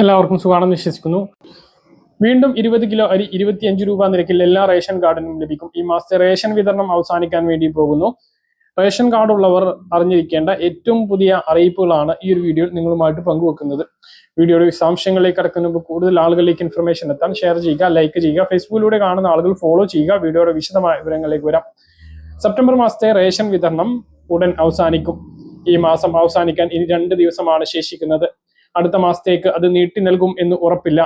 എല്ലാവർക്കും സുഖമാണെന്ന് വിശ്വസിക്കുന്നു. വീണ്ടും ഇരുപത് കിലോ അരി ഇരുപത്തിയഞ്ച് രൂപ നിരക്കിൽ എല്ലാ റേഷൻ കാർഡിനും ലഭിക്കും. ഈ മാസത്തെ റേഷൻ വിതരണം അവസാനിക്കാൻ വേണ്ടി പോകുന്നു. റേഷൻ കാർഡ് ഉള്ളവർ അറിഞ്ഞിരിക്കേണ്ട ഏറ്റവും പുതിയ അറിയിപ്പുകളാണ് ഈ ഒരു വീഡിയോയിൽ നിങ്ങളുമായിട്ട് പങ്കുവെക്കുന്നത്. വീഡിയോയുടെ വിശദാംശങ്ങളിലേക്ക് കടക്കുന്നപ്പോൾ കൂടുതൽ ആളുകളിലേക്ക് ഇൻഫർമേഷൻ എത്താൻ ഷെയർ ചെയ്യുക ലൈക്ക് ചെയ്യുക ഫേസ്ബുക്കിലൂടെ കാണുന്ന ആളുകൾ ഫോളോ ചെയ്യുക. വീഡിയോയുടെ വിശദമായ വിവരങ്ങളിലേക്ക് വരാം. സെപ്റ്റംബർ മാസത്തെ റേഷൻ വിതരണം ഉടൻ അവസാനിക്കും. ഈ മാസം അവസാനിക്കാൻ ഇനി രണ്ട് ദിവസമാണ് ശേഷിക്കുന്നത്. അടുത്ത മാസത്തേക്ക് അത് നീട്ടി നൽകും എന്ന് ഉറപ്പില്ല.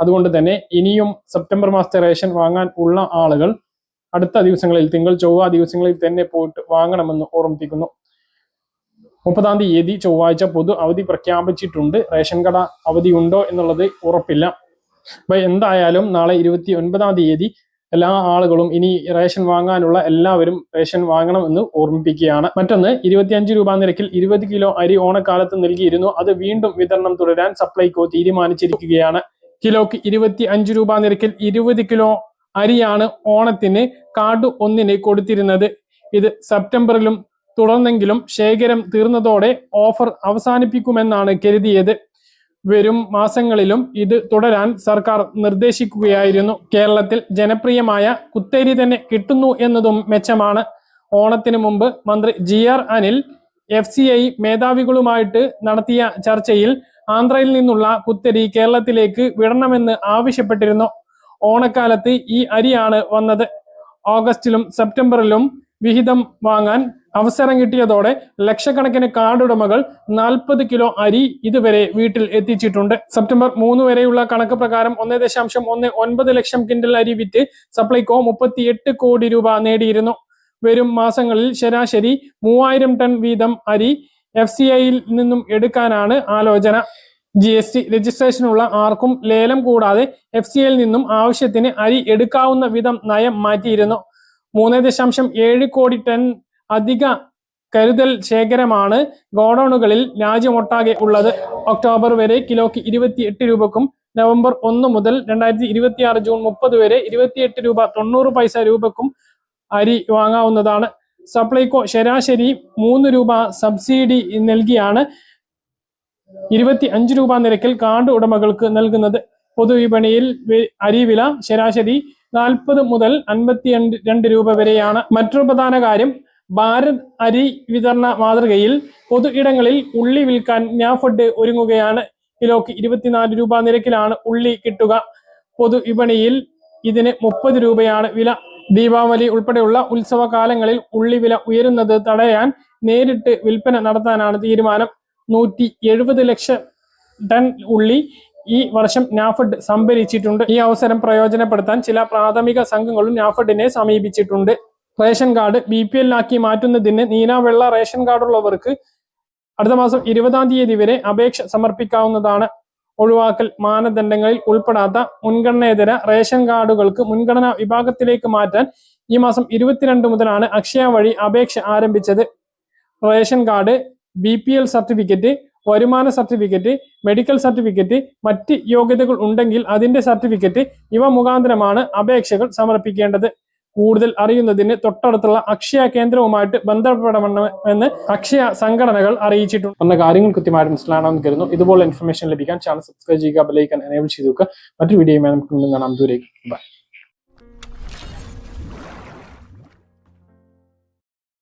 അതുകൊണ്ട് തന്നെ ഇനിയും സെപ്റ്റംബർ മാസത്തെ റേഷൻ വാങ്ങാൻ ഉള്ള ആളുകൾ അടുത്ത ദിവസങ്ങളിൽ തിങ്കൾ ചൊവ്വ ദിവസങ്ങളിൽ തന്നെ പോയിട്ട് വാങ്ങണമെന്ന് ഓർമ്മിപ്പിക്കുന്നു. മുപ്പതാം തീയതി ചൊവ്വാഴ്ച പൊതു അവധി പ്രഖ്യാപിച്ചിട്ടുണ്ട്. റേഷൻ കട അവധിയുണ്ടോ എന്നുള്ളത് ഉറപ്പില്ല. അപ്പൊ എന്തായാലും നാളെ ഇരുപത്തി ഒൻപതാം തീയതി എല്ലാ ആളുകളും ഇനി റേഷൻ വാങ്ങാനുള്ള എല്ലാവരും റേഷൻ വാങ്ങണമെന്ന് ഓർമ്മിപ്പിക്കുകയാണ്. മറ്റൊന്ന് ഇരുപത്തിയഞ്ച് രൂപ നിരക്കിൽ ഇരുപത് കിലോ അരി ഓണക്കാലത്ത് നൽകിയിരുന്നു. അത് വീണ്ടും വിതരണം തുടരാൻ സപ്ലൈകോ തീരുമാനിച്ചിരിക്കുകയാണ്. കിലോക്ക് ഇരുപത്തി അഞ്ച് രൂപ നിരക്കിൽ ഇരുപത് കിലോ അരിയാണ് ഓണത്തിന് കാർഡ് ഒന്നിന് കൊടുത്തിരുന്നത്. ഇത് സെപ്റ്റംബറിലും തുടർന്നെങ്കിലും ശേഖരം തീർന്നതോടെ ഓഫർ അവസാനിപ്പിക്കുമെന്നാണ് കരുതിയത്. വരും മാസങ്ങളിലും ഇത് തുടരാൻ സർക്കാർ നിർദ്ദേശിക്കുകയായിരുന്നു. കേരളത്തിൽ ജനപ്രിയമായ കുത്തേരി തന്നെ കിട്ടുന്നു എന്നതും മെച്ചമാണ്. ഓണത്തിന് മുമ്പ് മന്ത്രി G R Anil F C I മേധാവികളുമായിട്ട് നടത്തിയ ചർച്ചയിൽ ആന്ധ്രയിൽ നിന്നുള്ള കുത്തരി കേരളത്തിലേക്ക് വിടണമെന്ന് ആവശ്യപ്പെട്ടിരുന്നു. ഓണക്കാലത്ത് ഈ അരിയാണ് വന്നത്. ഓഗസ്റ്റിലും സെപ്റ്റംബറിലും വിഹിതം വാങ്ങാൻ അവസരം കിട്ടിയതോടെ ലക്ഷക്കണക്കിന് കാർഡുടമകൾ നാൽപ്പത് കിലോ അരി ഇതുവരെ വീട്ടിൽ എത്തിച്ചിട്ടുണ്ട്. സെപ്റ്റംബർ മൂന്ന് വരെയുള്ള കണക്ക് പ്രകാരം ഒന്ന് ദശാംശം ഒന്ന് ഒൻപത് ലക്ഷം കിൻഡൽ അരി വിറ്റ് സപ്ലൈകോ മുപ്പത്തിയെട്ട് കോടി രൂപ നേടിയിരുന്നു. വരും മാസങ്ങളിൽ ശരാശരി മൂവായിരം ടൺ വീതം അരി എഫ് സി ഐയിൽ നിന്നും എടുക്കാനാണ് ആലോചന. ജി എസ് ടി രജിസ്ട്രേഷനുള്ള ആർക്കും ലേലം കൂടാതെ എഫ് സി ഐയിൽ നിന്നും ആവശ്യത്തിന് അരി എടുക്കാവുന്ന വിധം നയം മാറ്റിയിരുന്നു. മൂന്ന് ദശാംശം ഏഴ് കോടി ടൺ അധിക കരുതൽ ശേഖരമാണ് ഗോഡൌണുകളിൽ രാജ്യമൊട്ടാകെ ഉള്ളത്. ഒക്ടോബർ വരെ കിലോക്ക് ഇരുപത്തി എട്ട് രൂപക്കും നവംബർ ഒന്ന് മുതൽ രണ്ടായിരത്തി ഇരുപത്തി ആറ് ജൂൺ മുപ്പത് വരെ ഇരുപത്തിയെട്ട് രൂപ തൊണ്ണൂറ് പൈസ രൂപക്കും അരി വാങ്ങാവുന്നതാണ്. സപ്ലൈകോ ശരാശരി മൂന്ന് രൂപ സബ്സിഡി നൽകിയാണ് ഇരുപത്തി അഞ്ച് രൂപ നിരക്കിൽ കാർഡ് ഉടമകൾക്ക് നൽകുന്നത്. പൊതുവിപണിയിൽ അരി വില ശരാശരി നാൽപ്പത് മുതൽ അൻപത്തി രണ്ട് രൂപ വരെയാണ്. മറ്റൊരു പ്രധാന കാര്യം ഭാരത് അരി വിതരണ മാതൃകയിൽ പൊതു ഇടങ്ങളിൽ ഉള്ളി വിൽക്കാൻ ഞാഫഡ് ഒരുങ്ങുകയാണ്. കിലോക്ക് ഇരുപത്തിനാല് രൂപ നിരക്കിലാണ് ഉള്ളി കിട്ടുക. പൊതു വിപണിയിൽ ഇതിന് മുപ്പത് രൂപയാണ് വില. ദീപാവലി ഉൾപ്പെടെയുള്ള ഉത്സവ കാലങ്ങളിൽ ഉള്ളി വില ഉയരുന്നത് തടയാൻ നേരിട്ട് വിൽപ്പന നടത്താനാണ് തീരുമാനം. നൂറ്റി എഴുപത് ലക്ഷം ടൺ ഉള്ളി ഈ വർഷം നാഫഡ് സംഭരിച്ചിട്ടുണ്ട്. ഈ അവസരം പ്രയോജനപ്പെടുത്താൻ ചില പ്രാഥമിക സംഘങ്ങളും നാഫഡിനെ സമീപിച്ചിട്ടുണ്ട്. റേഷൻ കാർഡ് ബി പി എല്ലാക്കി മാറ്റുന്നതിന് നീല വെള്ള റേഷൻ കാർഡുള്ളവർക്ക് അടുത്ത മാസം ഇരുപതാം തീയതി വരെ അപേക്ഷ സമർപ്പിക്കാവുന്നതാണ്. ഒഴിവാക്കൽ മാനദണ്ഡങ്ങളിൽ ഉൾപ്പെടാത്ത മുൻഗണനേതര റേഷൻ കാർഡുകൾക്ക് മുൻഗണനാ വിഭാഗത്തിലേക്ക് മാറ്റാൻ ഈ മാസം ഇരുപത്തിരണ്ട് മുതലാണ് അക്ഷയ വഴി അപേക്ഷ ആരംഭിച്ചത്. Ration card B P L certificate വരുമാന സർട്ടിഫിക്കറ്റ് മെഡിക്കൽ സർട്ടിഫിക്കറ്റ് മറ്റ് യോഗ്യതകൾ ഉണ്ടെങ്കിൽ അതിന്റെ സർട്ടിഫിക്കറ്റ് ഇവ മുഖാന്തരമാണ് അപേക്ഷകൾ സമർപ്പിക്കേണ്ടത്. കൂടുതൽ അറിയുന്നതിന് തൊട്ടടുത്തുള്ള അക്ഷയ കേന്ദ്രവുമായിട്ട് ബന്ധപ്പെടണമെന്ന് അക്ഷയ സംഘടനകൾ അറിയിച്ചിട്ടുണ്ട്. എന്ന കാര്യങ്ങൾ കൃത്യമായിട്ട് മനസ്സിലാണെന്ന് കരുതുന്നു. ഇതുപോലെ ഇൻഫർമേഷൻ ലഭിക്കാൻ ചാനൽ സബ്സ്ക്രൈബ് ചെയ്യുക ബെലൈക്കൻ എനേബിൾ ചെയ്തു വെക്കുക മറ്റൊരു വീഡിയോയുമായി നമുക്ക് കാണാം. ദൂരേക്ക് ബൈ